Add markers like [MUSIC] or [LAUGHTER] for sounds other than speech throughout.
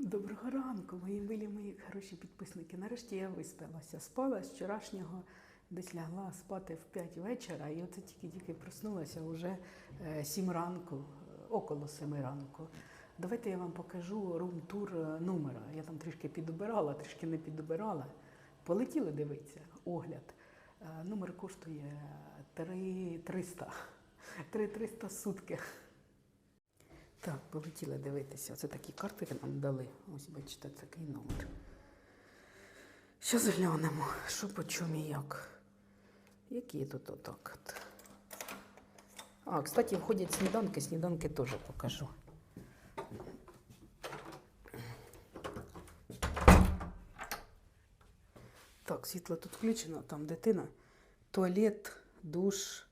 Доброго ранку, мої милі, мої хороші підписники. Нарешті я виспалася. Спала з вчорашнього, десь лягла спати в 5 вечора, і оце тільки-тільки проснулася вже 7 ранку, е, около 7 ранку. Давайте я вам покажу рум-тур е, номера. Я там трішки підобирала, трішки не підобирала. Полетіли дивитися, огляд. Е, Номер коштує 3300. 3300 сутки. Так, полетіли дивитися. Оце такі картки нам дали. Ось бачите, такий номер. Що глянемо, що по чому і як. Які тут отак от. А, кстати, входять сніданки, сніданки теж покажу. Так, світло тут включено, там дитина, туалет, душ,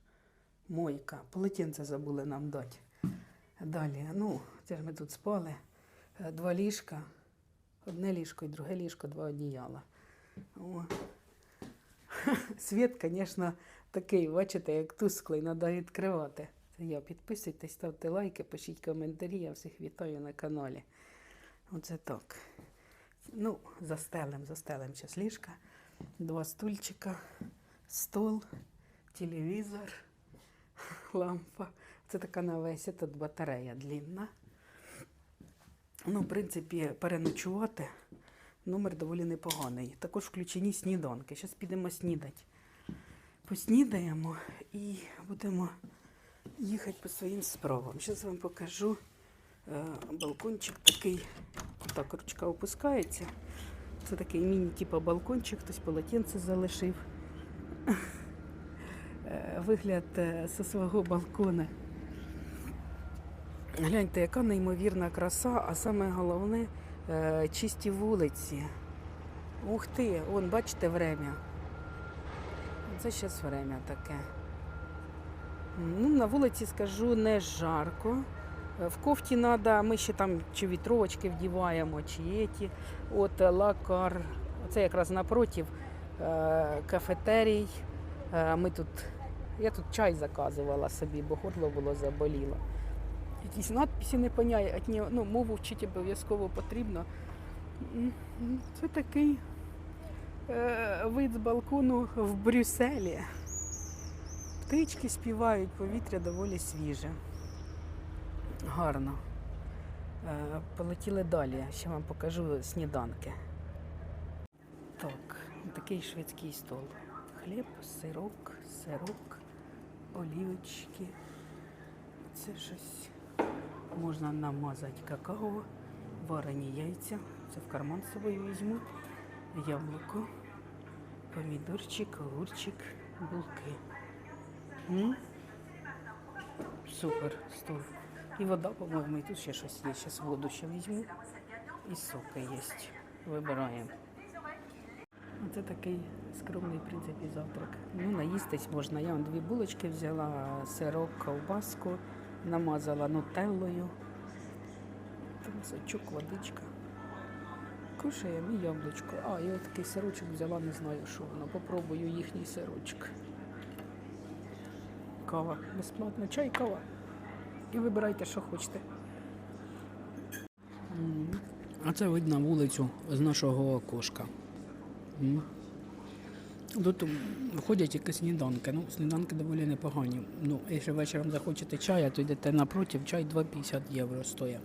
мойка. Полотенце забули нам дати. Далі, ну, це ж ми тут спали. Е, Два ліжка, одне ліжко і друге ліжко, два одіяла. О. [LAUGHS] Світ, звісно, такий, бачите, як тусклий, треба відкривати. Я. Підписуйтесь, ставте лайки, пишіть коментарі. Я всіх вітаю на каналі. Оце так. Ну, застелим, застелим зараз ліжка. Два стульчика, стол, телевізор, [LAUGHS] лампа. Це така на весь тут батарея длінна. Ну, в принципі, переночувати номер доволі непоганий. Також включені сніданки. Зараз підемо снідати. Поснідаємо і будемо їхати по своїм справам. Зараз вам покажу е, балкончик такий. Так, ручка опускається. Це такий міні-типу балкончик, хтось полотенце залишив. [LAUGHS] Е, Вигляд е, зі свого балкона. Гляньте, яка неймовірна краса, а саме головне е, чисті вулиці. Ух ти, вон, бачите, время. Це зараз время таке. Ну, на вулиці скажу не жарко. Е, В кофті треба, ми ще там чи вітровочки вдіваємо, чи еті. От е, лакар. Це якраз напротив е, кафетерій. Ми тут, я тут чай заказувала собі, бо горло було заболіло. Якісь надписи непонятні, ну, мову вчити обов'язково потрібно. М, Це такий е, вид з балкону в Брюсселі. Птички співають, повітря доволі свіже. Гарно. Е, полетіли далі. Ще вам покажу сніданки. Так, такий шведський стол. Хліб, сирок, сирок, олівочки. Це щось можна намазати какао, варені яйця. Це в карман з собою візьму. Яблуко, помідорчик, огурчик, булки. М? Супер, стол. І вода, по-моєму, і тут ще щось є. Зараз воду ще візьму. І соки є. Вибираємо. Це такий скромний, в принципі, завтрак. Ну, наїстись можна. Я вон дві булочки взяла, сирок, ковбаску, намазала нутеллою. Сачок, водичка. Кушаємо і яблучко. А, от такий сирочок взяла, не знаю, що воно. Попробую їхній сирочок. Кава. Безплатно. Чай, кава. І вибирайте, що хочете. А це видно вулицю з нашого окошка. М. Тут ходять якісь сніданки. Ну, сніданки доволі непогані. Ну, якщо вечором захочете чая, то йдете напротив, чай 2,50 євро стоїть.